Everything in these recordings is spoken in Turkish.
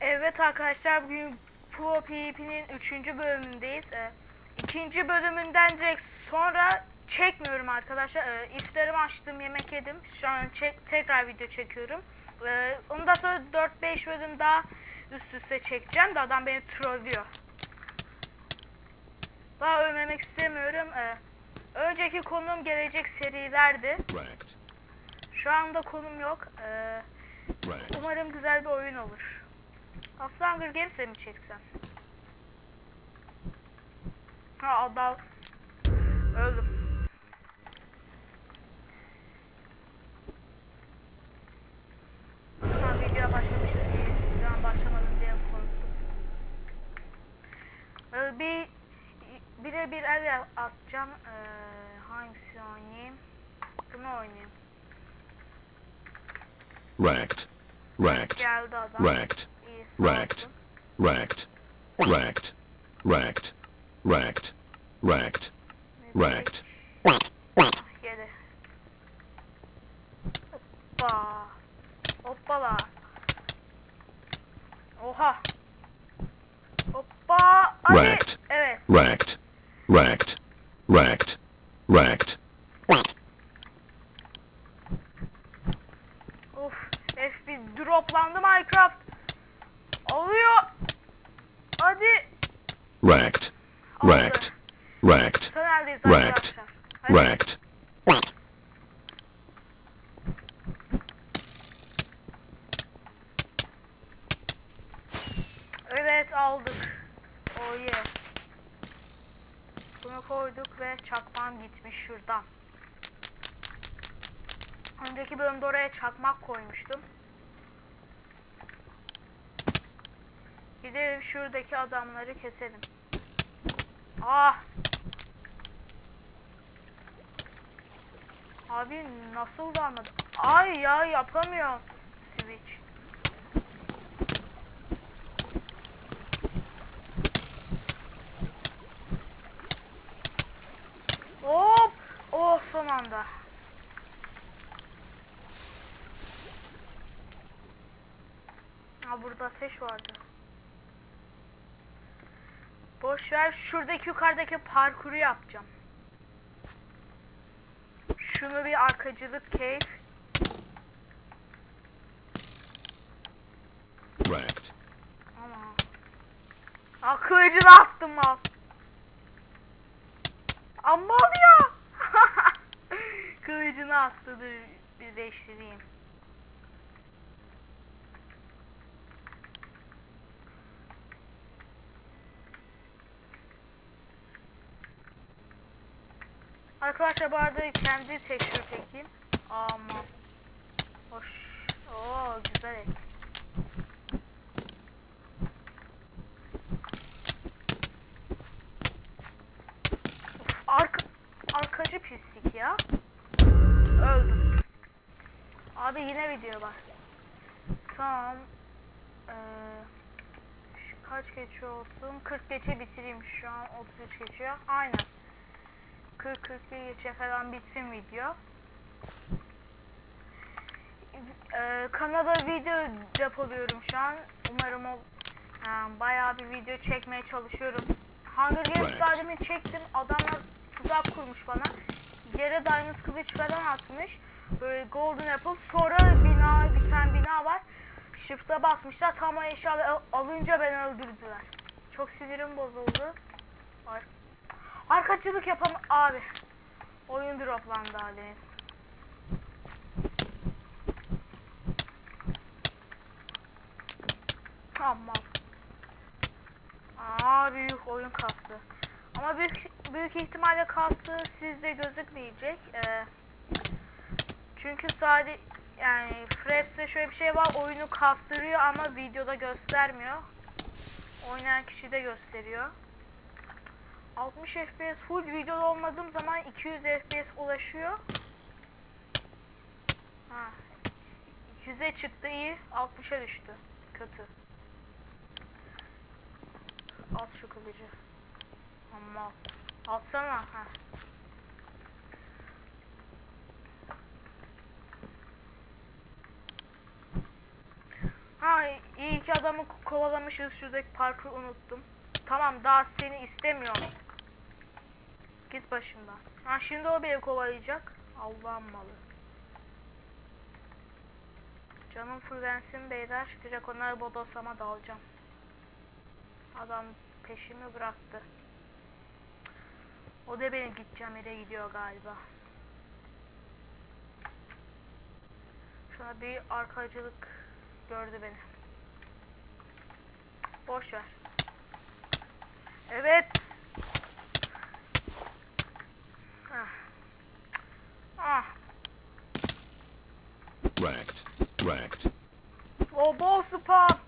Evet arkadaşlar bugün Pro PvP'nin 3. bölümündeyiz. Ee, ikinci bölümünden direkt sonra çekmiyorum arkadaşlar. Ee, açtım, yemek yedim. Şu an çek, tekrar video çekiyorum. Ee, ondan sonra 4-5 bölüm daha üst üste çekeceğim de adam beni trollüyor. Daha ölmemek istemiyorum. Ee, önceki konum gelecek serilerdi. Ranked. Şu anda konum yok. Ee. Umarım güzel bir oyun olur. Aslan Hunger Games'e mi çeksem? Ha adam öldüm. Bir. Ee, bir bire bir el atacağım. Ee, hangisini oynayayım? Bunu oynayayım. racked, racked, racked, racked, racked, racked, racked, racked, racked, racked, racked. Yedi. Hoppa. Hoppala. Oha. Hoppa. Racked. Evet. Racked. Racked. Racked. Racked. Hadi. Ranked. Evet aldık. Oh yeah. Bunu koyduk ve çakmam gitmiş şuradan. Önceki bölümde oraya çakmak koymuştum. Gidelim şuradaki adamları keselim. Ah! Abi nasıl da anladım? Ay ya yapamıyorum. Switch. Hop! Oh son anda. Ha burada ateş vardı. Boş ver şuradaki yukarıdaki parkuru yapacağım. Şunu bir arkacılık keyif. Ranked. Ama. Aa kılıcını attım al. Amma ya. kılıcını attı dur bir Arkadaşlar bu arada kendi tekstür çekeyim. Aman. Hoş. Oo güzel. Arka, arkacı pislik ya. Öldüm. Abi yine video var. Tamam. Ee, kaç geçiyor olsun? 40 geçe bitireyim şu an 33 geçiyor. Aynen. 40 41 geçe falan bitsin video. Ee, kanala video depoluyorum şu an. Umarım o yani bayağı bir video çekmeye çalışıyorum. Hunger Games demin çektim. Adamlar tuzak kurmuş bana. Yere Diamond kılıç falan atmış. Böyle Golden Apple. Sonra bina, bir tane bina var. Shift'e basmışlar. Tam o eşyaları al- alınca beni öldürdüler. Çok sinirim bozuldu. Ar Arkacılık yapam abi. Oyun droplandı hali. Tamam. Aa büyük oyun kastı. Ama büyük büyük ihtimalle kastı sizde gözükmeyecek. Ee, çünkü sadece yani Fraps'te şöyle bir şey var oyunu kastırıyor ama videoda göstermiyor. Oynayan kişi de gösteriyor. 60 FPS full videoda olmadığım zaman 200 FPS ulaşıyor. Ha. 100'e çıktı iyi, 60'a düştü. Kötü. At şu kılıcı. Ama atsana ha. Ha iyi ki adamı kovalamışız şuradaki parkı unuttum. Tamam daha seni istemiyorum. Git başımdan. Ha şimdi o beni kovalayacak. Allah'ım malı. Canım fullensin beyler. Direkt onları bodoslama dalacağım. Adam peşimi bıraktı. O da benim gideceğim yere gidiyor galiba. Şuna bir arkacılık gördü beni. Boş ver. Evet. Ah. Ah. Wrecked. Wrecked. O bol spam.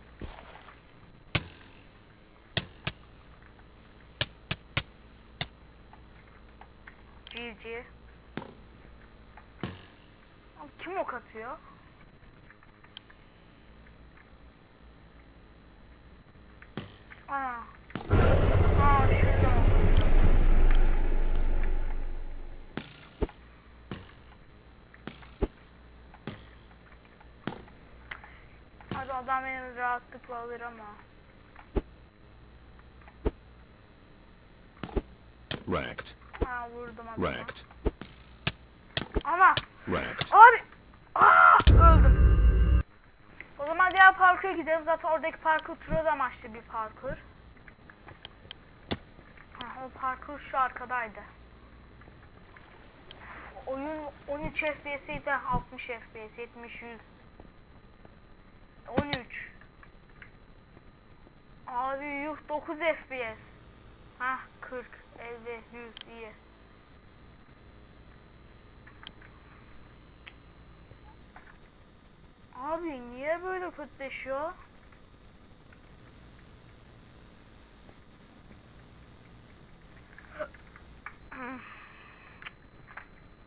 GG. Kim ok atıyor? Aa adam beni rahatlıkla alır ama. Wrecked. Ha vurdum adama. Wrecked. Ama Wrecked. abi Aa, öldüm. O zaman diğer parkura gidelim. Zaten oradaki parkur troll amaçlı bir parkur. Ha, o parkur şu arkadaydı. Oyun 13 FPS'iydi 60 FPS 70 100 13 Abi yuh 9 FPS Hah 40 50 100 iyi Abi niye böyle kötüleşiyor?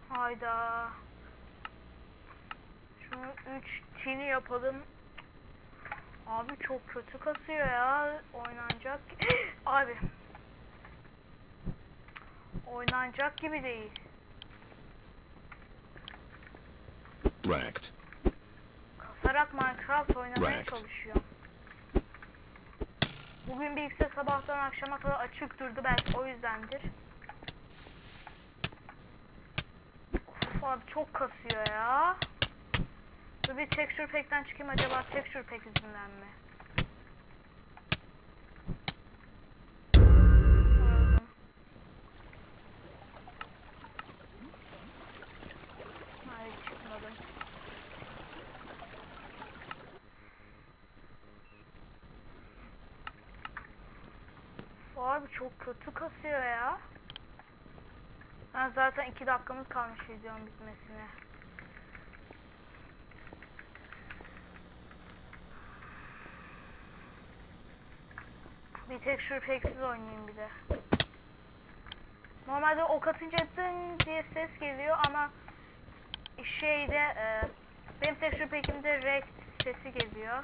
Hayda. Şunu 3 tini yapalım. Abi çok kötü kasıyor ya. Oynanacak. Abi. Oynanacak gibi değil. Wrecked. Kasarak Minecraft oynamaya Right. çalışıyor. Bugün bilgisayar sabahtan akşama kadar açık durdu belki o yüzdendir. Of abi çok kasıyor ya. Dur bir texture pack'ten çıkayım acaba texture pack yüzünden mi? Abi çok kötü kasıyor ya. Ben zaten iki dakikamız kalmış videonun bitmesine. Bir tek şu peksiz oynayayım bir de. Normalde ok atınca dın diye ses geliyor ama şeyde e, benim texture pack'imde rect sesi geliyor.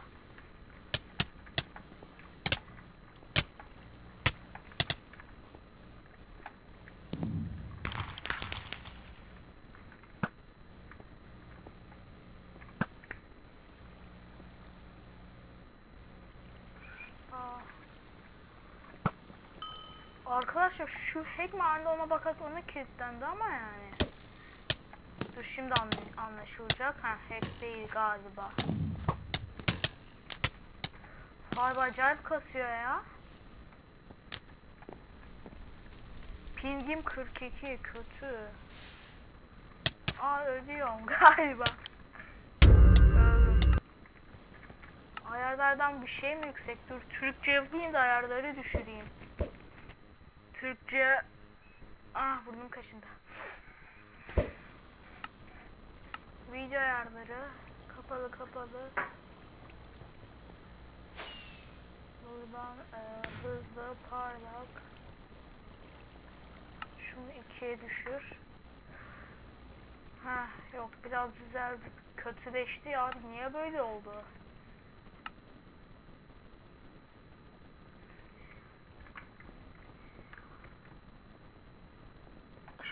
Arkadaşlar şu hack mi ona bakarsak ona kilitlendi ama yani. Dur şimdi anla- anlaşılacak. Ha hack değil galiba. Galiba acayip kasıyor ya. Pingim 42 kötü. Aa ölüyorum galiba. Ayarlardan bir şey mi yüksek? Dur Türkçe yapayım da ayarları düşüreyim. Türkçe... Ah burnum kaşındı. Video ayarları. Kapalı kapalı. Buradan e, hızlı parlak. Şunu ikiye düşür. Ha yok biraz güzel kötüleşti ya. Niye böyle oldu?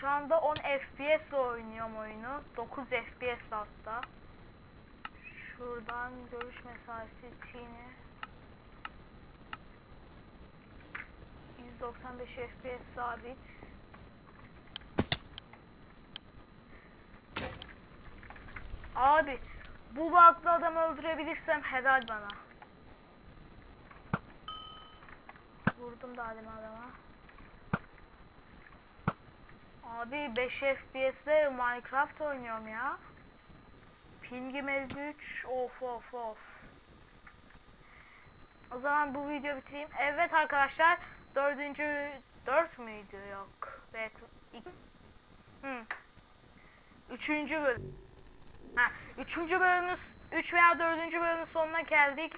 Şu anda 10 FPS ile oynuyorum oyunu. 9 FPS hatta. Şuradan görüş mesafesi Çin'i. 195 FPS sabit. Abi bu bug'lı adamı öldürebilirsem helal bana. Vurdum da adamı adama. Abi 5 FPS'le Minecraft oynuyorum ya. Pingim 53. Of of of. O zaman bu video bitireyim. Evet arkadaşlar. Dördüncü... Dört müydü? Yok. Evet. Üçüncü bölüm. Ha, üçüncü bölümün... Üç veya dördüncü bölümün sonuna geldik.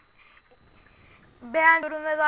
Beğen, yorum ve like